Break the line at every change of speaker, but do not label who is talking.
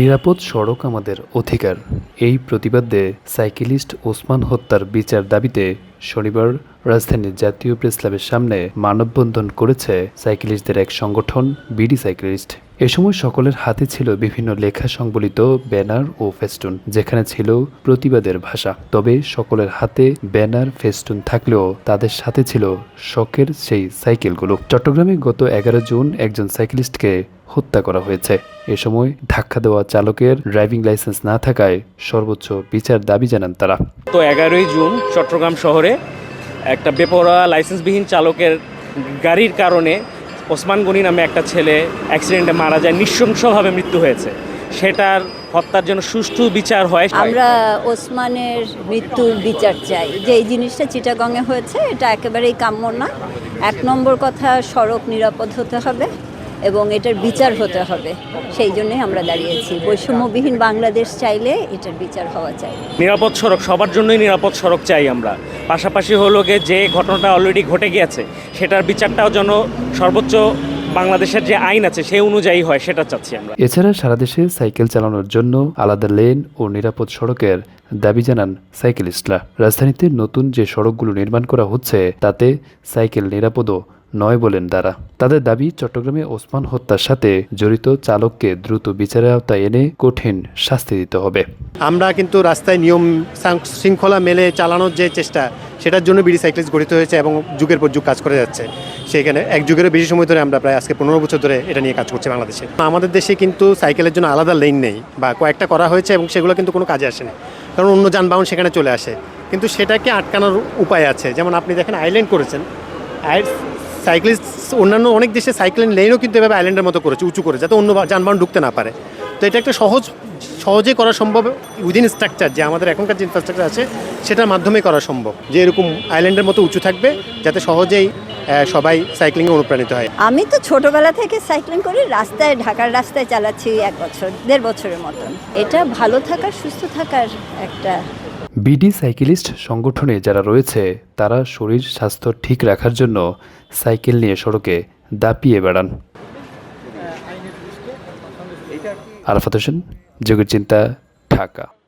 নিরাপদ সড়ক আমাদের অধিকার। এই প্রতিবাদে সাইকেলিস্ট ওসমান হত্যার বিচার দাবিতে শনিবার রাজধানীর জাতীয় প্রেস ক্লাবের সামনে মানববন্ধন করেছে সাইকেলিস্টদের এক সংগঠন, বিডি সাইকেলিস্ট। এ সময় সকলের হাতে ছিল বিভিন্ন লেখা সংবলিত ব্যানার ও ফেস্টুন, যেখানে ছিল প্রতিবাদের ভাষা। তবে সকলের হাতে ব্যানার, ফেস্টুন থাকলেও তাদের সাথে ছিল শখের সেই সাইকেলগুলো। চট্টগ্রামে গত এগারো জুন একজন সাইকেলিস্টকে হত্যা করা হয়েছে। এ সময় ধাক্কা দেওয়া চালকের ড্রাইভিং লাইসেন্স না থাকায় সর্বোচ্চ বিচার দাবি জানান তারা।
তো এগারোই জুন চট্টগ্রাম শহরে একটা বেপরোয়া লাইসেন্সবিহীন চালকের গাড়ির কারণে ওসমান গনি নামে একটা ছেলে অ্যাক্সিডেন্টে মারা যায়, নৃশংসভাবে মৃত্যু হয়েছে। সেটার হত্যার জন্য সুষ্ঠু বিচার হয়।
আমরা ওসমানের মৃত্যুর বিচার চাই। যে এই জিনিসটা চিটাগংয়ে হয়েছে, এটা একেবারেই কাম্য না। এক নম্বর কথা, সড়ক নিরাপদ হতে হবে। এবং এটার বিচার হতে হবে। সেই জন্যই আমরা দাঁড়িয়েছি। বৈষম্যবিহীন বাংলাদেশ চাইলে এটার বিচার হওয়া চাই
নিরাপদ সড়ক সবার জন্যই নিরাপদ সড়ক চাই আমরা। পাশাপাশি হলো গিয়ে যে ঘটনাটা অলরেডি ঘটে গিয়েছে সেটার বিচারটাও যেন সর্বোচ্চ বাংলাদেশের যে আইন আছে সেই অনুযায়ী হয় সেটা চাচ্ছি আমরা।
এছাড়া সারা দেশে সাইকেল চালানোর জন্য আলাদা লেন ও নিরাপদ সড়কের দাবি জানান সাইকেলিস্টরা। রাজধানীতে নতুন যে সড়কগুলো নির্মাণ করা হচ্ছে তাতে সাইকেল নিরাপদও নয় বলেন তারা। তাদের দাবি, চট্টগ্রামে ওসমান হত্যার সাথে জড়িত চালককে দ্রুত বিচারের আওতায় এনে কঠিন শাস্তি দিতে হবে।
আমরা কিন্তু রাস্তায় নিয়ম শৃঙ্খলা মেলে চালানোর যে চেষ্টা, সেটার জন্য বিডি সাইকেলিস্ট গঠিত হয়েছে এবং যুগের পর যুগ কাজ করে যাচ্ছে। সেখানে এক যুগেরও বেশি সময় ধরে আমরা প্রায় আজকে পনেরো বছর ধরে এটা নিয়ে কাজ করছি বাংলাদেশে। আমাদের দেশে কিন্তু সাইকেলের জন্য আলাদা লেন নেই বা কয়েকটা করা হয়েছে এবং সেগুলো কিন্তু কোনো কাজে আসে না। কারণ অন্য যানবাহন সেখানে চলে আসে। কিন্তু সেটাকে আটকানোর উপায় আছে। যেমন আপনি দেখেন, আইল্যান্ড করেছেন। সাইক্লিস্ট অন্যান্য অনেক দেশে সাইক্লিং লেনও কিন্তু এভাবে আইল্যান্ডের মতো করেছে, উঁচু করে যাতে অন্য যানবাহন ঢুকতে না পারে। তো এটা একটা সহজ, সহজে করা সম্ভব উইদিন স্ট্রাকচার যে আমাদের এখনকার যে ইনফ্রাস্ট্রাকচার আছে, সেটার মাধ্যমে করা সম্ভব। যে এরকম আইল্যান্ডের মতো উঁচু থাকবে, যাতে সহজেই সবাই সাইক্লিংয়ে অনুপ্রাণিত হয়।
আমি তো ছোটবেলা থেকে সাইক্লিং করি, রাস্তায়, ঢাকার রাস্তায় চালাচ্ছি এক বছর, দেড় বছরের মতন। এটা ভালো থাকার, সুস্থ থাকার একটা
বিডি সাইকেলিস্ট সংগঠনে যারা রয়েছে, তারা শরীর, স্বাস্থ্য ঠিক রাখার জন্য সাইকেল নিয়ে সড়কে দাপিয়ে বেড়ান। আরাফাত হোসেন যোগের চিন্তা ঢাকা।